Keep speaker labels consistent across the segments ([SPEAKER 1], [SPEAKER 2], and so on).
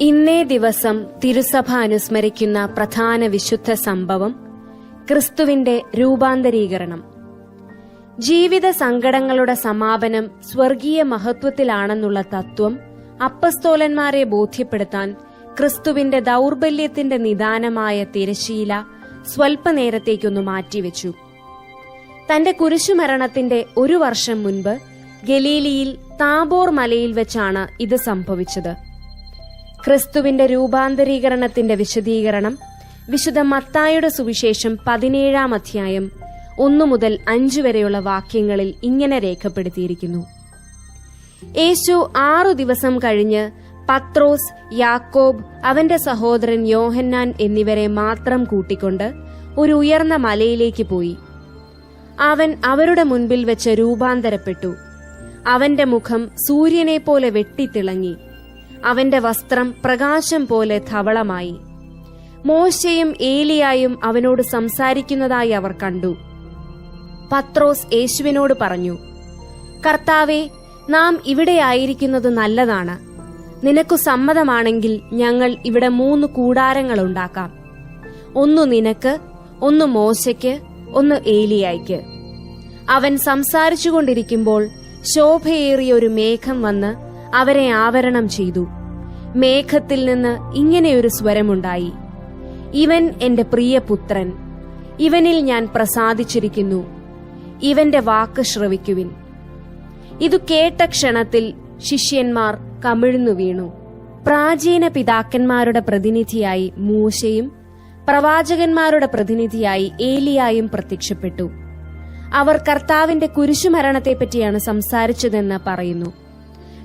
[SPEAKER 1] ഇന്നേ ദിവസം തിരുസഭ അനുസ്മരിക്കുന്ന പ്രധാന വിശുദ്ധ സംഭവം ക്രിസ്തുവിന്റെ രൂപാന്തരീകരണം. ജീവിത സങ്കടങ്ങളുടെ സമാപനം സ്വർഗീയ മഹത്വത്തിലാണെന്നുള്ള തത്വം അപ്പസ്തോലന്മാരെ ബോധ്യപ്പെടുത്താൻ ക്രിസ്തുവിന്റെ ദൗർബല്യത്തിന്റെ നിദാനമായ തിരശീല സ്വൽപ്പനേരത്തേക്കൊന്നു മാറ്റിവെച്ചു. തന്റെ കുരിശുമരണത്തിന്റെ ഒരു വർഷം മുൻപ് ഗലീലിയിൽ താബോർ മലയിൽ വെച്ചാണ് ഇത് സംഭവിച്ചത്. ക്രിസ്തുവിന്റെ രൂപാന്തരീകരണത്തിന്റെ വിശദീകരണം വിശുദ്ധ മത്തായുടെ സുവിശേഷം പതിനേഴാം അധ്യായം ഒന്നു മുതൽ അഞ്ചു വരെയുള്ള വാക്യങ്ങളിൽ ഇങ്ങനെ രേഖപ്പെടുത്തിയിരിക്കുന്നു. യേശു ആറു ദിവസം കഴിഞ്ഞ് പത്രോസ് യാക്കോബ് അവന്റെ സഹോദരൻ യോഹന്നാൻ എന്നിവരെ മാത്രം കൂട്ടിക്കൊണ്ട് ഒരു ഉയർന്ന മലയിലേക്ക് പോയി. അവൻ അവരുടെ മുൻപിൽ വെച്ച് രൂപാന്തരപ്പെട്ടു. അവന്റെ മുഖം സൂര്യനെ പോലെ വെട്ടിത്തിളങ്ങി. അവന്റെ വസ്ത്രം പ്രകാശം പോലെ ധവളമായി. മോശയും ഏലിയായും അവനോട് സംസാരിക്കുന്നതായി അവർ കണ്ടു. പത്രോസ് യേശുവിനോട് പറഞ്ഞു കർത്താവെ നാം ഇവിടെ ഇവിടെയായിരിക്കുന്നത് നല്ലതാണ്. നിനക്കു സമ്മതമാണെങ്കിൽ ഞങ്ങൾ ഇവിടെ മൂന്ന് കൂടാരങ്ങൾ ഉണ്ടാക്കാം. ഒന്നു നിനക്ക് ഒന്ന് മോശയ്ക്ക് ഒന്ന് ഏലിയായ്ക്ക്. അവൻ സംസാരിച്ചുകൊണ്ടിരിക്കുമ്പോൾ ശോഭയേറിയ ഒരു മേഘം വന്ന് അവരെ ആവരണം ചെയ്തു. മേഘത്തിൽ നിന്ന് ഇങ്ങനെയൊരു സ്വരമുണ്ടായി. ഇവൻ എന്റെ പ്രിയപുത്രൻ. ഇവനിൽ ഞാൻ പ്രസാദിച്ചിരിക്കുന്നു. ഇവന്റെ വാക്ക് ശ്രവിക്കുവിൻ. ഇതു കേട്ട ക്ഷണത്തിൽ ശിഷ്യന്മാർ കമിഴ്ന്നു വീണു. പ്രാചീന പിതാക്കന്മാരുടെ പ്രതിനിധിയായി മൂശയും പ്രവാചകന്മാരുടെ പ്രതിനിധിയായി ഏലിയായും പ്രത്യക്ഷപ്പെട്ടു. അവർ കർത്താവിന്റെ കുരിശുമരണത്തെപ്പറ്റിയാണ് സംസാരിച്ചതെന്ന് പറയുന്നു.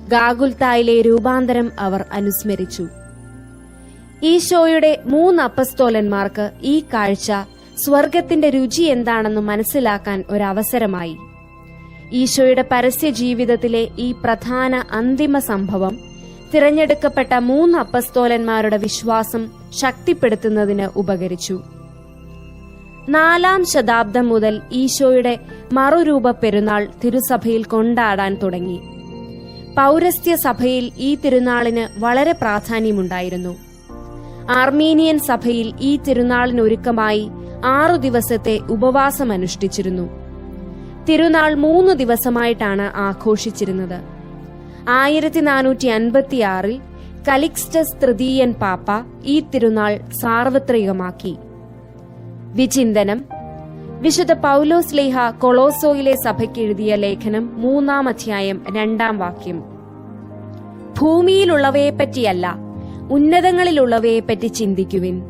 [SPEAKER 1] ഗാഗുൽത്തായിലെ രൂപാന്തരം അവർ അനുസ്മരിച്ചു. ഈശോയുടെ മൂന്ന് അപ്പസ്തോലന്മാർക്ക് ഈ കാഴ്ച സ്വർഗത്തിന്റെ രുചി എന്താണെന്ന് മനസ്സിലാക്കാൻ ഒരവസരമായി. ഈശോയുടെ പരസ്യ ജീവിതത്തിലെ ഈ പ്രധാന അന്തിമ സംഭവം തിരഞ്ഞെടുക്കപ്പെട്ട മൂന്ന് അപ്പസ്തോലന്മാരുടെ വിശ്വാസം ശക്തിപ്പെടുത്തുന്നതിന് ഉപകരിച്ചു. നാലാം ശതാബ്ദം മുതൽ ഈശോയുടെ മറുരൂപ പെരുന്നാൾ തിരുസഭയിൽ കൊണ്ടാടാൻ തുടങ്ങി. പൗരസ്ത്യ സഭയിൽ ഈ തിരുനാളിന് വളരെ പ്രാധാന്യമുണ്ടായിരുന്നു. ആർമീനിയൻ സഭയിൽ ഈ തിരുനാളിനൊരുക്കമായി ആറു ദിവസത്തെ ഉപവാസം അനുഷ്ഠിച്ചിരുന്നു തിരുനാൾ മൂന്ന് ദിവസമായിട്ടാണ് ആഘോഷിച്ചിരുന്നത്. ആയിരത്തി നാനൂറ്റി അൻപത്തിയാറിൽ കലിക്സ്റ്റസ് തൃതീയൻ പാപ്പ ഈ തിരുനാൾ സാർവത്രികമാക്കി. വിചിന്തനം വിശുദ്ധ പൗലോസ് ലേഹ കൊളോസോയിലെ സഭയ്ക്ക് എഴുതിയ ലേഖനം മൂന്നാം അധ്യായം രണ്ടാം വാക്യം. ഭൂമിയിലുള്ളവയെപ്പറ്റിയല്ല ഉന്നതങ്ങളിലുള്ളവയെപ്പറ്റി ചിന്തിക്കുവിൻ.